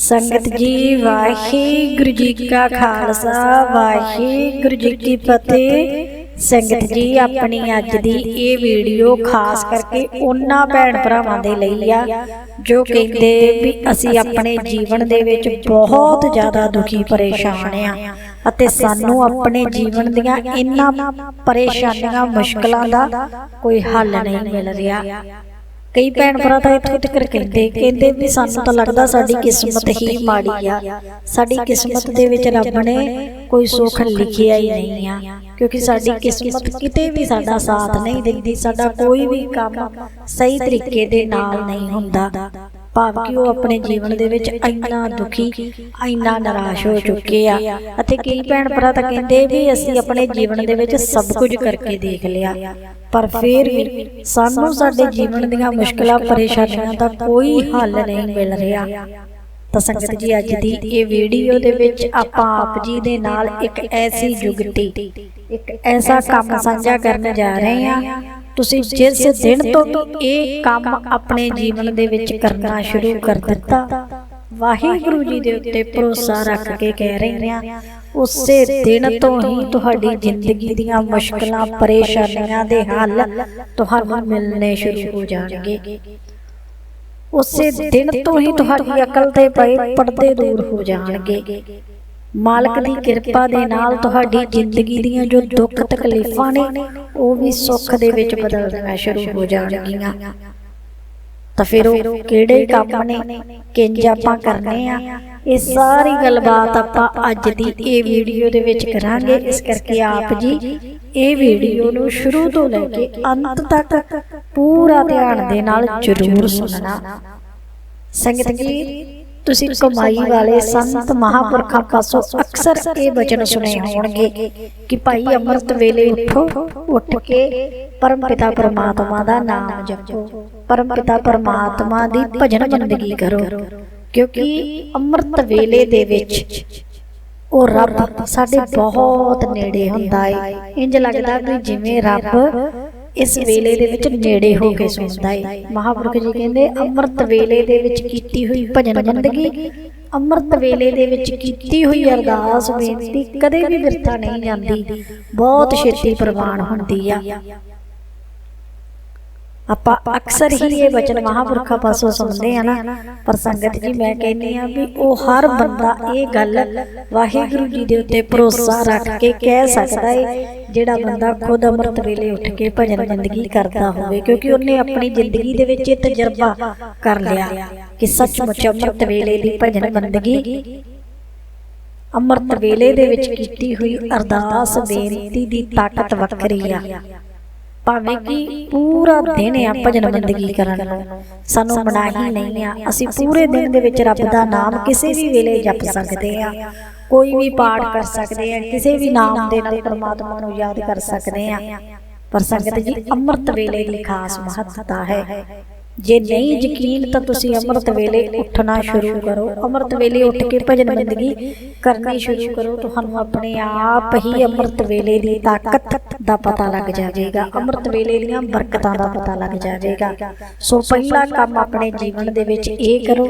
ਸੰਗਤ ਜੀ ਵਾਹਿਗੁਰੂ ਜੀ ਕਾ ਖਾਲਸਾ ਵਾਹਿਗੁਰੂ ਜੀ ਕੀ ਫਤਿਹ। ਸੰਗਤ ਜੀ ਆਪਣੀ ਅੱਜ ਦੀ ਇਹ ਵੀਡੀਓ ਖਾਸ ਕਰਕੇ ਉਹਨਾਂ ਭੈਣ ਭਰਾਵਾਂ ਦੇ ਲਈ ਆ ਜੋ ਕਹਿੰਦੇ ਵੀ ਅਸੀਂ ਆਪਣੇ ਜੀਵਨ ਦੇ ਵਿੱਚ ਬਹੁਤ ਜ਼ਿਆਦਾ ਦੁਖੀ ਪਰੇਸ਼ਾਨ ਆ। ਅਤੇ ਸਾਨੂੰ ਆਪਣੇ ਜੀਵਨ ਦੀਆਂ ਇਹਨਾਂ ਪਰੇਸ਼ਾਨੀਆਂ ਮੁਸ਼ਕਲਾਂ ਦਾ ਕੋਈ ਹੱਲ ਨਹੀਂ ਮਿਲ ਰਿਹਾ। ਕਈ ਭੈਣ ਭਰਾ ਤਾਂ ਇੱਥੋਂ ਤੱਕ ਕਹਿੰਦੇ ਕਹਿੰਦੇ ਵੀ ਸਾਨੂੰ ਤਾਂ ਲੱਗਦਾ ਸਾਡੀ ਕਿਸਮਤ ਹੀ ਮਾੜੀ ਆ। ਸਾਡੀ ਕਿਸਮਤ ਦੇ ਵਿੱਚ ਰੱਬ ਨੇ ਕੋਈ ਸੁੱਖ ਲਿਖਿਆ ਹੀ ਨਹੀਂ ਆ। ਕਿਉਂਕਿ ਸਾਡੀ ਕਿਸਮਤ ਕਿਤੇ ਵੀ ਸਾਡਾ ਸਾਥ ਨਹੀਂ ਦਿੰਦੀ ਸਾਡਾ ਕੋਈ ਵੀ ਕੰਮ ਸਹੀ ਤਰੀਕੇ ਦੇ ਨਾਲ ਨਹੀਂ ਹੁੰਦਾ। ਭਾਵ ਕਿ ਉਹ ਆਪਣੇ ਜੀਵਨ ਦੇ ਵਿੱਚ ਇੰਨਾ ਦੁਖੀ ਇੰਨਾ ਨਿਰਾਸ਼ ਹੋ ਚੁੱਕੇ ਆ। ਅਤੇ ਕਈ ਭੈਣ ਭਰਾ ਤਾਂ ਕਹਿੰਦੇ ਵੀ ਅਸੀਂ ਆਪਣੇ ਜੀਵਨ ਦੇ ਵਿੱਚ ਸਭ ਕੁਝ ਕਰਕੇ ਦੇਖ ਲਿਆ। ਪਰ ਫਿਰ ਵੀ ਸਾਨੂੰ ਸਾਡੇ ਜੀਵਨ ਦੀਆਂ ਮੁਸ਼ਕਲਾਂ ਪਰੇਸ਼ਾਨੀਆਂ ਦਾ ਕੋਈ ਹੱਲ ਨਹੀਂ ਮਿਲ ਰਿਹਾ। ਤਾਂ ਸੰਗਤ ਜੀ ਅੱਜ ਦੀ ਇਹ ਵੀਡੀਓ ਦੇ ਵਿੱਚ ਆਪਾਂ ਆਪ ਜੀ ਦੇ ਨਾਲ ਇੱਕ ਐਸੀ ਜੁਗਤੀ ਇੱਕ ਐਸਾ ਕੰਮ ਸਾਂਝਾ ਕਰਨ ਜਾ ਰਹੇ ਹਾਂ। ਤੁਸੀਂ ਜਿਸ ਦਿਨ ਤੋਂ ਇਹ ਕੰਮ ਆਪਣੇ ਜੀਵਨ ਦੇ ਵਿੱਚ ਕਰਨਾ ਸ਼ੁਰੂ ਕਰ ਦਿੱਤਾ। ਵਾਹਿਗੁਰੂ ਜੀ ਦੇ ਉੱਤੇ ਭਰੋਸਾ ਰੱਖ ਕੇ ਕਹਿ ਰਹੇ ਹਾਂ। ਉਸੇ ਦਿਨ ਤੋਂ ਹੀ ਤੁਹਾਡੀ ਜ਼ਿੰਦਗੀ ਦੀਆਂ ਮੁਸ਼ਕਲਾਂ, ਪਰੇਸ਼ਾਨੀਆਂ ਦੇ ਹੱਲ ਤੁਹਾਨੂੰ ਮਿਲਣੇ ਸ਼ੁਰੂ ਹੋ ਜਾਣਗੇ। ਉਸੇ ਦਿਨ ਤੋਂ ਹੀ ਤੁਹਾਡੀ ਅਕਲ ਤੇ ਪਏ ਪਰਦੇ ਦੂਰ ਹੋ ਜਾਣਗੇ। ਮਾਲਕ ਦੀ ਕਿਰਪਾ ਦੇ ਨਾਲ ਤੁਹਾਡੀ ਜ਼ਿੰਦਗੀ ਦੀਆਂ ਜੋ ਦੁੱਖ ਤਕਲੀਫਾਂ ਨੇ, ਉਹ ਵੀ ਸੁੱਖ ਦੇ ਵਿੱਚ ਬਦਲਣਾ ਸ਼ੁਰੂ ਹੋ ਜਾਣਗੀਆਂ। ਤਾਂ ਫਿਰ ਉਹ ਕਿਹੜੇ ਕੰਮ ਨੇ? ਕਿੰਜ ਆਪਾਂ ਕਰਨੇ ਆ? ਇਹ ਸਾਰੀ ਗੱਲਬਾਤ ਆਪਾਂ ਅੱਜ ਦੀ ਇਹ ਵੀਡੀਓ ਦੇ ਵਿੱਚ ਕਰਾਂਗੇ। ਇਸ ਕਰਕੇ ਆਪ ਜੀ ਇਹ ਵੀਡੀਓ ਨੂੰ ਸ਼ੁਰੂ ਤੋਂ ਲੈ ਕੇ ਅੰਤ ਤੱਕ ਪੂਰਾ ਧਿਆਨ ਦੇ ਨਾਲ ਜ਼ਰੂਰ ਸੁਣਨਾ। ਸੰਗਤ ਜੀ ਤੁਸੀਂ ਕਮਾਈ ਵਾਲੇ ਸੰਤ ਮਹਾਪੁਰਖਾਂ ਪਾਸੋਂ ਅਕਸਰ ਇਹ ਬਚਨ ਸੁਣੇ ਹੋਣਗੇ ਕਿ ਭਾਈ ਅੰਮ੍ਰਿਤ ਵੇਲੇ ਉਠੋ, ਉੱਠ ਕੇ ਪਰਮ ਪਿਤਾ ਪਰਮਾਤਮਾ ਦਾ ਨਾਮ ਜਪੋ। ਪਰਮ ਪਿਤਾ ਪਰਮਾਤਮਾ ਦੀ ਭਜਨ ਬੰਦਗੀ ਕਰੋ, ਕਿਉਂਕਿ ਅੰਮ੍ਰਿਤ ਵੇਲੇ ਦੇ ਵਿੱਚ ਉਹ ਰੱਬ ਸਾਡੇ ਬਹੁਤ ਨੇੜੇ ਹੁੰਦਾ ਏ। ਇੰਜ ਲੱਗਦਾ ਵੀ ਜਿਵੇਂ ਰੱਬ ਇਸ ਵੇਲੇ ਦੇ ਵਿੱਚ ਨੇੜੇ ਹੋ ਕੇ ਸੁਣਦਾ ਏ। ਮਹਾਪੁਰਖ ਜੀ ਕਹਿੰਦੇ, ਅੰਮ੍ਰਿਤ ਵੇਲੇ ਦੇ ਵਿੱਚ ਕੀਤੀ ਹੋਈ ਭਜਨ ਬੰਦਗੀ ਅੰਮ੍ਰਿਤ ਵੇਲੇ ਦੇ ਵਿੱਚ ਕੀਤੀ ਹੋਈ ਅਰਦਾਸ ਬੇਨਤੀ ਕਦੇ ਵੀ ਵਿਰਥਾ ਨਹੀਂ ਜਾਂਦੀ। ਬਹੁਤ ਛੇਤੀ ਪ੍ਰਵਾਨ ਹੁੰਦੀ ਆ। ਆਪਾਂ ਅਕਸਰ ਹੀ ਇਹ ਵਚਨ ਮਹਾਪੁਰਖਾਂ ਪਾਸੋਂ ਸੁਣਦੇ ਆ ਨਾ। ਪਰ ਸੰਗਤ ਜੀ, ਮੈਂ ਕਹਿੰਨੀ ਆ ਵੀ ਉਹ ਹਰ ਬੰਦਾ ਇਹ ਗੱਲ ਵਾਹਿਗੁਰੂ ਜੀ ਦੇ ਉੱਤੇ ਭਰੋਸਾ ਰੱਖ ਕੇ ਕਹਿ ਸਕਦਾ ਏ ਜਿਹੜਾ ਬੰਦਾ ਖੁਦ ਅੰਮ੍ਰਿਤ ਵੇਲੇ ਉੱਠ ਕੇ ਭਜਨ ਬੰਦਗੀ ਕਰਦਾ ਹੋਵੇ, ਕਿਉਂਕਿ ਉਹਨੇ ਆਪਣੀ ਜ਼ਿੰਦਗੀ ਦੇ ਵਿੱਚ ਇਹ ਤਜਰਬਾ ਕਰ ਲਿਆ ਕਿ ਸੱਚਮੁੱਚ ਅੰਮ੍ਰਿਤ ਵੇਲੇ ਦੀ ਭਜਨ ਬੰਦਗੀ ਅੰਮ੍ਰਿਤ ਵੇਲੇ ਦੇ ਵਿੱਚ ਕੀਤੀ ਹੋਈ ਅਰਦਾਸ ਬੇਨਤੀ ਦੀ ਤਾਕਤ ਵੱਖਰੀ ਆ। ਭਾਵੇਂ ਕਿ ਪੂਰਾ ਦਿਨ ਆ ਭਜਨ ਬੰਦਗੀ ਕਰਨ ਨੂੰ, ਸਾਨੂੰ ਮਨਾਹੀ ਨਹੀਂ ਆ। ਅਸੀਂ ਪੂਰੇ ਦਿਨ ਦੇ ਵਿੱਚ ਰੱਬ ਦਾ ਨਾਮ ਕਿਸੇ ਵੀ ਵੇਲੇ ਜਪ ਸਕਦੇ ਆ। ਕੋਈ ਵੀ ਪਾਠ ਕਰ ਸਕਦੇ ਆ ਕਿਸੇ ਵੀ ਨਾਮ ਦੇ ਨਾਲ ਪਰਮਾਤਮਾ ਨੂੰ ਯਾਦ ਕਰ ਸਕਦੇ ਆ। ਪਰ ਸੰਗਤ ਜੀ ਅੰਮ੍ਰਿਤ ਵੇਲੇ ਦੀ ਖਾਸ ਮਹੱਤਤਾ ਹੈ। ਜੇ ਨਹੀਂ ਯਕੀਨ ਤਾਂ ਤੁਸੀਂ ਅੰਮ੍ਰਿਤ ਵੇਲੇ ਉੱਠਣਾ ਸ਼ੁਰੂ ਕਰੋ ਅੰਮ੍ਰਿਤ ਵੇਲੇ ਉੱਠ ਕੇ ਭਜਨ ਬੰਦਗੀ ਕਰਨੀ ਸ਼ੁਰੂ ਕਰੋ ਤੁਹਾਨੂੰ ਆਪਣੇ ਆਪ ਹੀ ਅੰਮ੍ਰਿਤ ਵੇਲੇ ਦੀ ਤਾਕਤ ਦਾ ਪਤਾ ਲੱਗ ਜਾਵੇਗਾ। ਅੰਮ੍ਰਿਤ ਵੇਲੇ ਦੀਆਂ ਬਰਕਤਾਂ ਦਾ ਪਤਾ ਲੱਗ ਜਾਵੇਗਾ। ਸੋ ਪਹਿਲਾ ਕੰਮ ਆਪਣੇ ਜੀਵਨ ਦੇ ਵਿੱਚ ਇਹ ਕਰੋ।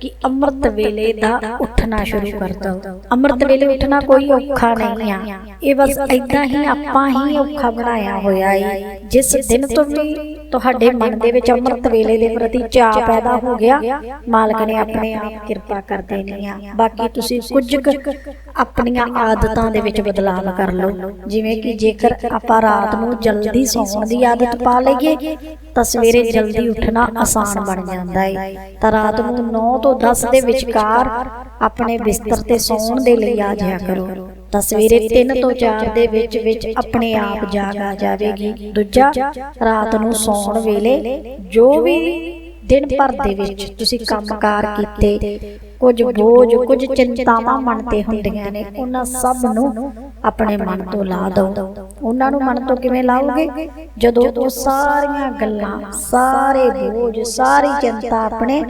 ਕਿ ਅੰਮ੍ਰਿਤ ਵੇਲੇ ਦਾ ਉੱਠਣਾ ਸ਼ੁਰੂ ਕਰ ਦਿਓ ਅੰਮ੍ਰਿਤ ਵੇਲੇ ਉੱਠਣਾ ਕੋਈ ਔਖਾ ਨਹੀਂ ਆ। ਇਹ ਬਸ ਇਦਾਂ ਹੀ ਆਪਾਂ ਹੀ ਔਖਾ ਬਣਾਇਆ ਹੋਇਆ ਏ। ਜਿਸ ਦਿਨ ਤੋਂ ਵੀ ਤੁਹਾਡੇ ਮਨ ਦੇ ਵਿੱਚ ਅੰਮ੍ਰਿਤ ਵੇਲੇ ਦੇ ਪ੍ਰਤੀ ਚਾਅ ਪੈਦਾ ਹੋ ਗਿਆ। ਮਾਲਕ ਨੇ ਆਪਣੇ ਆਪ ਕਿਰਪਾ ਕਰ ਦੇਣੀ ਆ। ਬਾਕੀ ਤੁਸੀਂ ਕੁਝ ਕੁ ਆਪਣੀਆਂ ਆਦਤਾਂ ਦੇ ਵਿੱਚ ਬਦਲਾਅ ਕਰ ਲਓ। ਜਿਵੇਂ ਕਿ ਜੇਕਰ ਆਪਾਂ ਰਾਤ ਨੂੰ ਜਲਦੀ ਸੌਣ ਦੀ ਆਦਤ ਪਾ ਲਈਏ ਤਾਂ ਸਵੇਰੇ ਜਲਦੀ ਉੱਠਣਾ ਆਸਾਨ ਬਣ ਜਾਂਦਾ ਏ। ਤਾਂ ਰਾਤ ਨੂੰ 9 ਤੋਂ 10 ਦੇ ਵਿਚਕਾਰ ਆਪਣੇ ਬਿਸਤਰ ਤੇ ਸੌਣ ਦੇ ਲਈ ਆ ਜਾਇਆ ਕਰੋ। ਤਾਂ ਸਵੇਰੇ 3 ਤੋਂ 4 ਦੇ ਵਿੱਚ ਵਿੱਚ ਆਪਣੇ ਆਪ ਜਾਗ ਆ ਜਾਵੇਗੀ। ਦੂਜਾ, ਰਾਤ ਨੂੰ ਸੌਣ ਵੇਲੇ ਜੋ ਵੀ ਦਿਨ ਭਰ ਦੇ ਵਿੱਚ ਤੁਸੀਂ ਕੰਮਕਾਰ ਕੀਤੇ, ਕੁਝ ਬੋਝ, ਕੁਝ ਚਿੰਤਾਵਾਂ ਮਨ ਤੇ ਹੁੰਦੀਆਂ ਨੇ, ਉਹਨਾਂ ਸਭ ਨੂੰ ਆਪਣੇ ਮਨ ਤੋਂ ਲਾ ਦਿਓ। ਉਹਨਾਂ ਨੂੰ ਮਨ ਤੋਂ ਕਿਵੇਂ ਲਾਓਗੇ? ਜਦੋਂ ਉਹ ਸਾਰੀਆਂ ਗੱਲਾਂ, ਸਾਰੇ ਬੋਝ, ਸਾਰੀ ਚਿੰਤਾ ਆਪਣੇ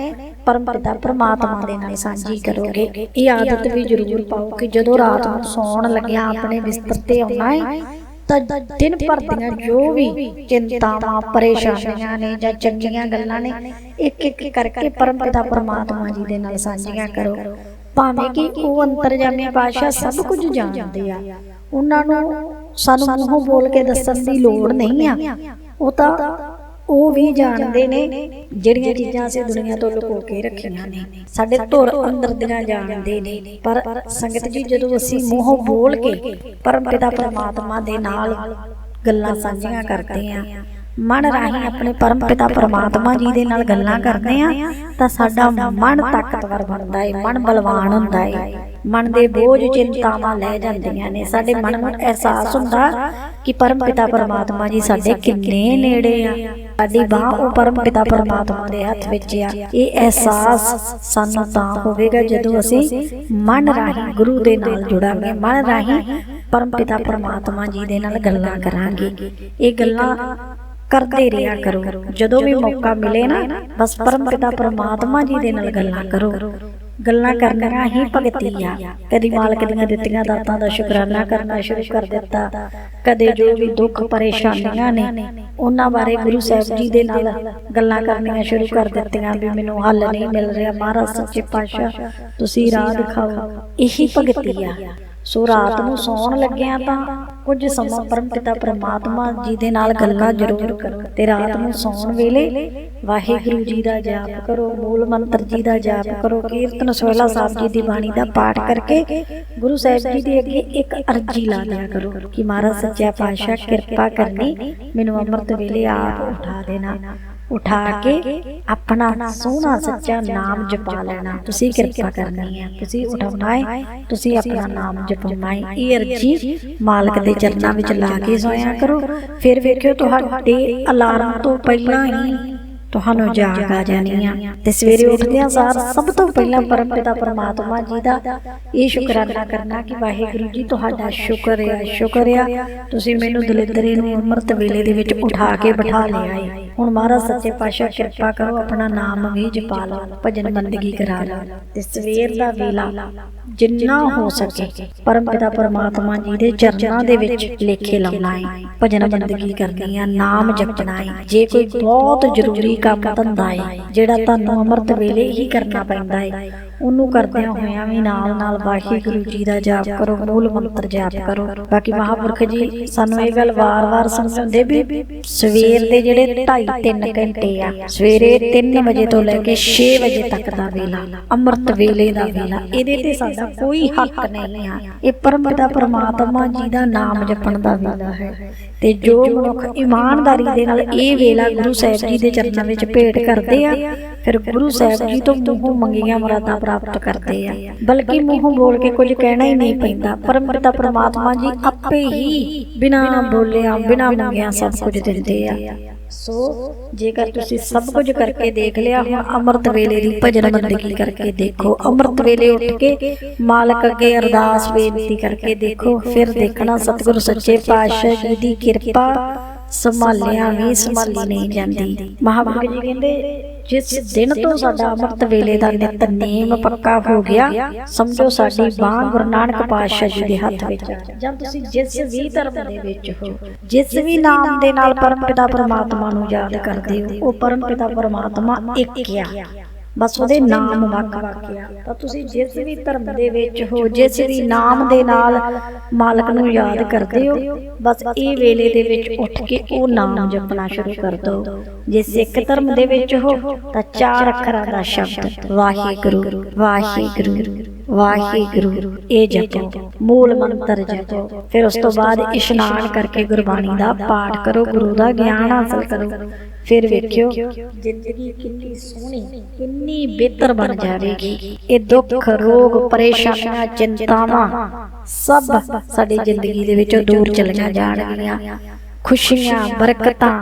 ਪਰਮ ਪਿਤਾ ਪਰਮਾਤਮਾ ਦੇ ਨਾਲ ਸਾਂਝੀ ਕਰੋਗੇ। ਇਹ ਆਦਤ ਵੀ ਜ਼ਰੂਰ ਪਾਓ ਕਿ ਜਦੋਂ ਰਾਤ ਨੂੰ ਸੌਣ ਲੱਗਿਆ ਆਪਣੇ ਬਿਸਤਰ ਤੇ ਆਉਣਾ ਹੈ ਤਾਂ ਦਿਨ ਭਰ ਦੀਆਂ ਜੋ ਵੀ ਚਿੰਤਾਵਾਂ ਪਰੇਸ਼ਾਨੀਆਂ ਨੇ ਜਾਂ ਚੰਗੀਆਂ ਗੱਲਾਂ ਨੇ ਇੱਕ ਇੱਕ ਕਰਕੇ ਪਰਮਪਿਤਾ ਪਰਮਾਤਮਾ ਜੀ ਦੇ ਨਾਲ ਸਾਂਝੀਆਂ ਕਰੋ। ਭਾਵੇਂ ਕਿ ਉਹ ਅੰਤਰਜਾਮੀ ਪਾਸ਼ਾ ਸਭ ਕੁਝ ਜਾਣਦੇ ਆ। ਉਹਨਾਂ ਨੂੰ ਸਾਨੂੰ ਮੂੰਹੋਂ ਬੋਲ ਕੇ ਦੱਸਣ ਦੀ ਲੋੜ ਨਹੀਂ ਆ। ਉਹ ਤਾਂ ਉਹ ਵੀ ਜਾਣਦੇ ਨੇ ਜਿਹੜੀਆਂ ਚੀਜ਼ਾਂ ਅਸੀਂ ਦੁਨੀਆ ਤੋਂ ਲੁਕੋ ਕੇ ਰੱਖੀਆਂ ਨੇ। ਸਾਡੇ ਧੁਰ ਅੰਦਰ ਦੀਆਂ ਜਾਣਦੇ ਨੇ। ਪਰ ਸੰਗਤ ਜੀ ਜਦੋਂ ਅਸੀਂ ਮੂੰਹੋਂ ਬੋਲ ਕੇ ਪਰਮਪਿਤਾ ਪਰਮਾਤਮਾ ਦੇ ਨਾਲ ਗੱਲਾਂ ਸਾਂਝੀਆਂ ਕਰਦੇ ਆ ਮਨ ਰਾਹੀਂ ਆਪਣੇ ਪਰਮਪਿਤਾ ਪਰਮਾਤਮਾ ਜੀ ਦੇ ਨਾਲ ਗੱਲਾਂ ਕਰਦੇ ਆ ਤਾਂ ਸਾਡਾ ਮਨ ਤਾਕਤਵਰ ਬਣਦਾ ਏ ਮਨ ਬਲਵਾਨ ਹੁੰਦਾ ਏ ਮਨ ਦੇ ਬੋਝ ਚਿੰਤਾਵਾਂ ਲੈ ਜਾਂਦੀਆਂ ਨੇ। ਸਾਡੇ ਮਨ ਨੂੰ ਅਹਿਸਾਸ ਹੁੰਦਾ ਕਿ ਪਰਮਪਿਤਾ ਪਰਮਾਤਮਾ ਜੀ ਸਾਡੇ ਕਿੰਨੇ ਨੇੜੇ ਆ। ਸਾਡੀ ਬਾਹ ਉਹ ਪਰਮਪਿਤਾ ਪਰਮਾਤਮਾ ਦੇ ਹੱਥ ਵਿੱਚ ਆ। ਇਹ ਅਹਿਸਾਸ ਸਾਨੂੰ ਤਾਂ ਹੋਵੇਗਾ ਜਦੋਂ ਅਸੀਂ ਮਨ ਰਾਹੀਂ ਗੁਰੂ ਦੇ ਨਾਲ ਜੁੜਾਂਗੇ। ਮਨ ਰਾਹੀਂ ਪਰਮਪਿਤਾ ਪਰਮਾਤਮਾ ਜੀ ਦੇ ਨਾਲ ਗੱਲਾਂ ਕਰਾਂਗੇ। ਇਹ ਗੱਲਾਂ ਕਰਦੇ ਰਿਹਾ ਕਰੋ। ਜਦੋਂ ਵੀ ਮੌਕਾ ਮਿਲੇ ਨਾ ਬਸ ਪਰਮਪਿਤਾ ਪਰਮਾਤਮਾ ਜੀ ਦੇ ਨਾਲ ਗੱਲਾਂ ਕਰੋ। ਗੱਲਾਂ ਕਰਨੀਆਂ ਹੀ ਭਗਤੀ ਆ। ਕਦੀ ਮਾਲਕ ਦੀਆਂ ਦਿੱਤੀਆਂ ਦਾਤਾਂ ਦਾ ਸ਼ੁਕਰਾਨਾ ਕਰਨਾ ਸ਼ੁਰੂ ਕਰ ਦਿੱਤਾ। ਕਦੇ ਜੋ ਵੀ ਦੁੱਖ ਪਰੇਸ਼ਾਨੀਆਂ ਨੇ ਉਹਨਾਂ ਬਾਰੇ ਗੁਰੂ ਸਾਹਿਬ ਜੀ ਦੇ ਨਾਲ ਗੱਲਾਂ ਕਰਨੀਆਂ ਸ਼ੁਰੂ ਕਰ ਦਿੱਤੀਆਂ ਵੀ ਮੈਨੂੰ ਹੱਲ ਨਹੀਂ ਮਿਲ ਰਿਹਾ ਮਹਾਰਾਜ ਸੱਚੇ ਪਾਤਸ਼ਾਹ ਤੁਸੀਂ ਰਾਹ ਦਿਖਾਓ। ਇਹੀ ਭਗਤੀ ਆ। ਸੋ ਰਾਤ ਨੂੰ ਸੌਣ ਲੱਗਿਆ ਤਾਂ ਕੁਝ ਸਮਾਂ ਪਰਮਪਿਤਾ ਪ੍ਰਮਾਤਮਾ ਜੀ ਦੇ ਨਾਲ ਗੱਲਾਂ ਜ਼ਰੂਰ ਕਰੋ। ਤੇ ਰਾਤ ਨੂੰ ਸੌਣ ਵੇਲੇ ਵਾਹਿਗੁਰੂ ਜੀ ਦਾ ਜਾਪ ਕਰੋ ਮੂਲ ਮੰਤਰ ਜੀ ਦਾ ਜਾਪ ਕਰੋ ਕੀਰਤਨ ਸੋਹਿਲਾ ਸਾਹਿਬ ਜੀ ਦੀ ਬਾਣੀ ਦਾ ਪਾਠ ਕਰਕੇ ਗੁਰੂ ਸਾਹਿਬ ਜੀ ਦੇ ਅੱਗੇ ਇੱਕ ਅਰਜੀ ਲਾ ਦਿਆ ਕਰੋ ਕਿ ਮਹਾਰਾਜ ਸੱਚਾ ਪਾਤਸ਼ਾਹ ਕਿਰਪਾ ਕਰਨੀ ਮੈਨੂੰ ਅੰਮ੍ਰਿਤ ਵੇਲੇ ਆਪ ਉਠਾ ਦੇਣਾ। ਉਠਾ ਕੇ ਆਪਣਾ ਸੋਹਣਾ ਸੱਚਾ ਨਾਮ ਜਪਾ ਲੈਣਾ। ਤੁਸੀਂ ਕਿਰਪਾ ਕਰਨੀ ਹੈ। ਤੁਸੀਂ ਉਠਾਉਣਾ ਹੈ। ਤੁਸੀਂ ਆਪਣਾ ਨਾਮ ਜਪਾਉਣਾ ਹੈ। ਇਹ ਅਰਜੀ ਮਾਲਕ ਦੇ ਚਰਨਾਂ ਵਿੱਚ ਲਾ ਕੇ ਸੋਇਆ ਕਰੋ। ਫਿਰ ਵੇਖਿਓ ਤੁਹਾਡੇ ਅਲਾਰਮ ਤੋਂ ਪਹਿਲਾਂ ਹੀ ਤੁਹਾਨੂੰ ਜਾਗ ਆ ਜਾਣੀ ਆ। ਤੇ ਸਵੇਰੇ ਉੱਠਦਿਆਂ ਸਾਰ ਸਭ ਤੋਂ ਪਹਿਲਾਂ ਪਰਮਪਿਤਾ ਪਰਮਾਤਮਾ ਜੀ ਦਾ ਇਹ ਸ਼ੁਕਰਾਨਾ ਕਰਨਾ ਕਿ ਵਾਹਿਗੁਰੂ ਜੀ ਤੁਹਾਡਾ ਸ਼ੁਕਰ ਆ ਸ਼ੁਕਰ ਆ ਤੁਸੀਂ ਮੈਨੂੰ ਦਲਿੱਦਰੇ ਨੂੰ ਅੰਮ੍ਰਿਤ ਵੇਲੇ ਦੇ ਵਿੱਚ ਉਠਾ ਕੇ ਬਿਠਾ ਲਿਆ ਏ ਹੁਣ ਮਹਾਰਾਜ ਸੱਚੇ ਪਾਤਸ਼ਾਹ ਕਿਰਪਾ ਕਰੋ ਆਪਣਾ ਨਾਮ ਵੀ ਜਪਾ ਲਓ ਭਜਨ ਬੰਦਗੀ ਕਰਾ ਲਓ। ਤੇ ਸਵੇਰ ਦਾ ਵੇਲਾ ਜਿੰਨਾ ਹੋ ਸਕੇ ਪਰਮਪਿਤਾ ਪਰਮਾਤਮਾ ਜੀ ਦੇ ਚਰਨਾਂ ਦੇ ਵਿੱਚ ਲੇਖੇ ਲਾਉਣਾ ਹੈ ਭਜਨ ਬੰਦਗੀ ਕਰਨੀ ਹੈ ਨਾਮ ਜਪਣਾ ਹੈ ਜੇ ਕੋਈ ਬਹੁਤ ਜ਼ਰੂਰੀ ਕੰਮ ਧੰਦਾ ਹੈ ਜਿਹੜਾ ਤੁਹਾਨੂੰ ਅੰਮ੍ਰਿਤ ਵੇਲੇ ਹੀ ਕਰਨਾ ਪੈਂਦਾ ਹੈ ਉਹਨੂੰ ਕਰਦਿਆਂ ਹੋਇਆਂ ਵੀ ਨਾਲ ਨਾਲ ਵਾਹਿਗੁਰੂ ਜੀ ਦਾ ਜਾਪ ਕਰੋ, ਮੂਲ ਮੰਤਰ ਜਾਪ ਕਰੋ। ਬਾਕੀ ਮਹਾਪੁਰਖ ਜੀ, ਸਾਨੂੰ ਇਹ ਗੱਲ ਵਾਰ-ਵਾਰ ਸਮਝਾਉਂਦੇ ਵੀ ਸਵੇਰ ਦੇ ਜਿਹੜੇ 2.5 3 ਘੰਟੇ ਆ, ਸਵੇਰੇ 3 ਵਜੇ ਤੋਂ ਲੈ ਕੇ 6 ਵਜੇ ਤੱਕ ਦਾ ਵੇਲਾ, ਅੰਮ੍ਰਿਤ ਵੇਲੇ ਦਾ ਵੇਲਾ, ਇਹਦੇ ਤੇ ਸਾਡਾ ਕੋਈ ਹੱਕ ਨਹੀਂ ਆ। ਇਹ ਪਰਮਪਿਤਾ ਪ੍ਰਮਾਤਮਾ ਜੀ ਦਾ ਨਾਮ ਜਪਣ ਦਾ ਵੇਲਾ ਹੈ। ਤੇ ਜੋ ਮਨੁੱਖ ਇਮਾਨਦਾਰੀ ਦੇ ਨਾਲ ਇਹ ਵੇਲਾ ਗੁਰੂ ਸਾਹਿਬ ਜੀ ਦੇ ਚਰਨਾਂ ਵਿੱਚ ਭੇਟ ਕਰਦੇ ਆ, ਫਿਰ ਗੁਰੂ ਸਾਹਿਬ ਜੀ ਤੋਂ ਮੂੰਹੋਂ ਮੰਗੀਆਂ ਮੁਰਾਦਾਂ ਪ੍ਰਾਪਤ ਕਰਦੇ ਆ। ਬਲਕਿ ਮੂੰਹੋਂ ਬੋਲ ਕੇ ਕੁਝ ਕਹਿਣਾ ਹੀ ਨਹੀਂ ਪੈਂਦਾ। ਪਰਮਪਿਤਾ ਪ੍ਰਮਾਤਮਾ ਜੀ ਆਪੇ ਹੀ ਬਿਨਾਂ ਬੋਲਿਆ ਬਿਨਾਂ ਮੰਗਿਆ ਸਭ ਕੁਝ ਦਿੰਦੇ ਆ। ਸੋ ਜੇਕਰ ਤੁਸੀਂ ਸਭ ਕੁਝ ਕਰਕੇ ਦੇਖ ਲਿਆ ਹੁਣ ਅੰਮ੍ਰਿਤ ਵੇਲੇ ਦੀ ਭਜਨ ਬੰਦਗੀ ਕਰਕੇ ਦੇਖੋ। ਅੰਮ੍ਰਿਤ ਵੇਲੇ ਉੱਠ ਕੇ ਮਾਲਕ ਅੱਗੇ ਅਰਦਾਸ ਬੇਨਤੀ ਕਰਕੇ ਦੇਖੋ। ਫਿਰ ਦੇਖਣਾ ਸਤਿਗੁਰੂ ਸੱਚੇ ਪਾਤਸ਼ਾਹ ਜੀ ਦੀ ਕਿਰਪਾ ਸੰਭਾਲਿਆ ਵੀ ਸੰਭਾਲੀ ਨਹੀਂ ਜਾਂਦੀ। ਮਹਾਂਪੁਰਖ ਜੀ ਕਹਿੰਦੇ ਜਿਸ ਦਿਨ ਤੋਂ ਸਾਡਾ ਅੰਮ੍ਰਿਤ ਵੇਲੇ ਦਾ ਨਿਤਨੇਮ ਪੱਕਾ ਹੋ ਗਿਆ ਸਮਝੋ ਸਾਡੀ ਬਾਹ ਗੁਰੂ ਨਾਨਕ ਪਾਤਸ਼ਾਹ ਜੀ ਦੇ ਹੱਥ ਵਿੱਚ। ਜਾਂ ਤੁਸੀਂ ਜਿਸ ਵੀ ਧਰਮ ਦੇ ਵਿੱਚ ਹੋ ਜਿਸ ਵੀ ਨਾਮ ਦੇ ਨਾਲ ਪਰਮਪਿਤਾ ਪਰਮਾਤਮਾ ਨੂੰ ਯਾਦ ਕਰਦੇ ਹੋ ਉਹ ਪਰਮਪਿਤਾ ਪਰਮਾਤਮਾ ਇੱਕ ਆ। ਬਸ ਉਹਦੇ ਨਾਮ ਵੱਖ ਵੱਖ ਆ ਤਾਂ ਤੁਸੀਂ ਜਿਸ ਵੀ ਧਰਮ ਦੇ ਵਿੱਚ ਹੋ ਜਿਸ ਵੀ ਨਾਮ ਦੇ ਨਾਲ ਮਾਲਕ ਨੂੰ ਯਾਦ ਕਰਦੇ ਹੋ ਬਸ ਇਹ ਵੇਲੇ ਦੇ ਵਿੱਚ ਉੱਠ ਕੇ ਉਹ ਨਾਮ ਜਪਣਾ ਸ਼ੁਰੂ ਕਰ ਦਿਓ ਜੇ ਸਿੱਖ ਧਰਮ ਦੇ ਵਿੱਚ ਹੋ ਤਾਂ ਚਾਰ ਅੱਖਰਾਂ ਦਾ ਸ਼ਬਦ ਵਾਹਿਗੁਰੂ ਵਾਹਿਗੁਰੂ। ਵਾਹਿਗੁਰੂ ਇਹ ਜਪੋ। ਮੂਲ ਮੰਤਰ ਜਪੋ। ਫਿਰ ਉਸ ਤੋਂ ਬਾਅਦ ਇਸ਼ਨਾਨ ਕਰਕੇ ਗੁਰਬਾਣੀ ਦਾ ਪਾਠ ਕਰੋ ਗੁਰੂ ਦਾ ਗਿਆਨ ਹਾਸਲ ਕਰੋ। ਫਿਰ ਵੇਖਿਓ ਜ਼ਿੰਦਗੀ ਕਿੰਨੀ ਸੋਹਣੀ ਕਿੰਨੀ ਬਿਹਤਰ ਬਣ ਜਾਵੇਗੀ। ਇਹ ਦੁੱਖ ਰੋਗ ਪਰੇਸ਼ਾਨੀਆਂ ਚਿੰਤਾਵਾਂ ਸਭ ਸਾਡੀ ਜ਼ਿੰਦਗੀ ਦੇ ਵਿੱਚੋਂ ਦੂਰ ਚਲੀਆਂ ਜਾਣਗੀਆਂ। ਖੁਸ਼ੀਆਂ ਬਰਕਤਾਂ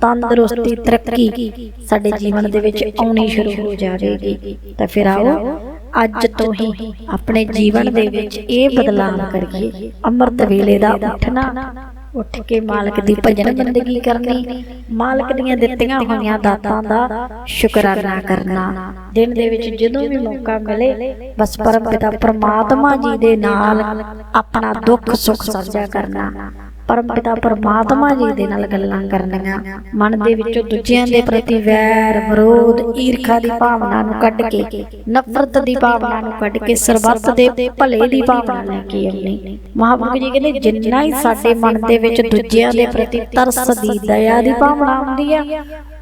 ਤੰਦਰੁਸਤੀ ਤਰੱਕੀ ਸਾਡੇ ਜੀਵਨ ਦੇ ਵਿੱਚ ਆਉਣੀ ਸ਼ੁਰੂ ਹੋ ਜਾਵੇਗੀ। ਤਾਂ ਫਿਰ ਆਓ ਅੱਜ ਤੋਂ ਹੀ ਆਪਣੇ ਜੀਵਨ ਦੇ ਵਿੱਚ ਇਹ ਬਦਲਾਅ ਕਰੀਏ। ਅੰਮ੍ਰਿਤ ਵੇਲੇ ਦਾ ਉੱਠਣਾ। ਉੱਠ ਕੇ ਮਾਲਕ ਦੀ ਭਜਨ ਬੰਦਗੀ ਕਰਨੀ, ਮਾਲਕ ਦੀਆਂ ਦਿੱਤੀਆਂ ਹੋਈਆਂ ਦਾਤਾਂ ਦਾ ਸ਼ੁਕਰਾਨਾ ਕਰਨਾ। ਦਿਨ ਦੇ ਵਿੱਚ ਜਦੋਂ ਵੀ ਮੌਕਾ ਮਿਲੇ, ਬਸ ਪਰਮ ਪਿਤਾ ਪ੍ਰਮਾਤਮਾ ਜੀ ਦੇ ਨਾਲ ਆਪਣਾ ਦੁੱਖ ਸੁੱਖ ਸਾਂਝਾ ਕਰਨਾ। ਪਰਮਪਿਤਾ ਪਰਮਾਤਮਾ ਜੀ ਦੇ ਨਾਲ ਗੱਲਾਂ ਕਰਨੀਆਂ। ਮਨ ਦੇ ਵਿੱਚੋਂ ਦੂਜਿਆਂ ਦੇ ਪ੍ਰਤੀ ਵੈਰ, ਵਿਰੋਧ, ਈਰਖਾ ਦੀ ਭਾਵਨਾ ਨੂੰ ਕੱਢ ਕੇ, ਨਫ਼ਰਤ ਦੀ ਭਾਵਨਾ ਨੂੰ ਕੱਢ ਕੇ, ਸਰਬੱਤ ਦੇ ਭਲੇ ਦੀ ਭਾਵਨਾ ਲੈ ਕੇ ਆਉਣੀ ਮਹਾਂਪੁਰਖ ਜੀ ਕਹਿੰਦੇ, ਜਿੰਨਾ ਹੀ ਸਾਡੇ ਮਨ ਦੇ ਵਿੱਚ ਦੂਜਿਆਂ ਦੇ ਪ੍ਰਤੀ ਤਰਸ ਦੀ ਦਇਆ ਦੀ ਭਾਵਨਾ ਆਉਂਦੀ ਆ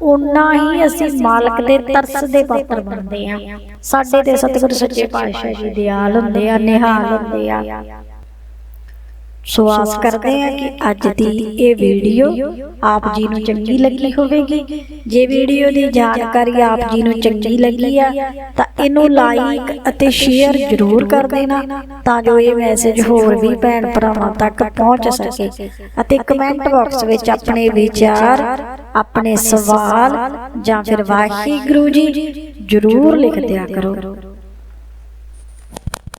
ਉਨਾ ਹੀ ਅਸੀਂ ਮਾਲਕ ਦੇ ਤਰਸ ਦੇ ਪਾਤਰ ਬਣਦੇ ਆ। ਸਾਡੇ ਤੇ ਸਤਿਗੁਰ ਸੱਚੇ ਪਾਤਸ਼ਾਹ ਜੀ ਦਿਆਲ ਹੁੰਦੇ ਆ, ਨਿਹਾਲ ਹੁੰਦੇ ਆ। ਸੋ ਆਸ ਕਰਦੇ ਆ ਕਿ ਅੱਜ ਦੀ ਇਹ ਵੀਡੀਓ ਆਪ ਜੀ ਨੂੰ ਚੰਗੀ ਲੱਗੀ ਹੋਵੇਗੀ। ਜੇ ਵੀਡੀਓ ਦੀ ਜਾਣਕਾਰੀ ਆਪ ਜੀ ਨੂੰ ਚੰਗੀ ਲੱਗੀ ਆ ਤਾਂ ਇਹਨੂੰ ਲਾਈਕ ਅਤੇ ਸ਼ੇਅਰ ਜ਼ਰੂਰ ਕਰ ਦੇਣਾ ਤਾਂ ਜੋ ਇਹ ਮੈਸੇਜ ਹੋਰ ਵੀ ਭੈਣ ਭਰਾਵਾਂ ਤੱਕ ਪਹੁੰਚ ਸਕੇ ਅਤੇ ਕਮੈਂਟ ਬਾਕਸ ਵਿੱਚ ਆਪਣੇ ਵਿਚਾਰ ਆਪਣੇ ਸਵਾਲ ਜਾਂ ਫਿਰ ਵਾਹਿਗੁਰੂ ਜੀ ਜ਼ਰੂਰ ਲਿਖ ਦਿਆ ਕਰੋ।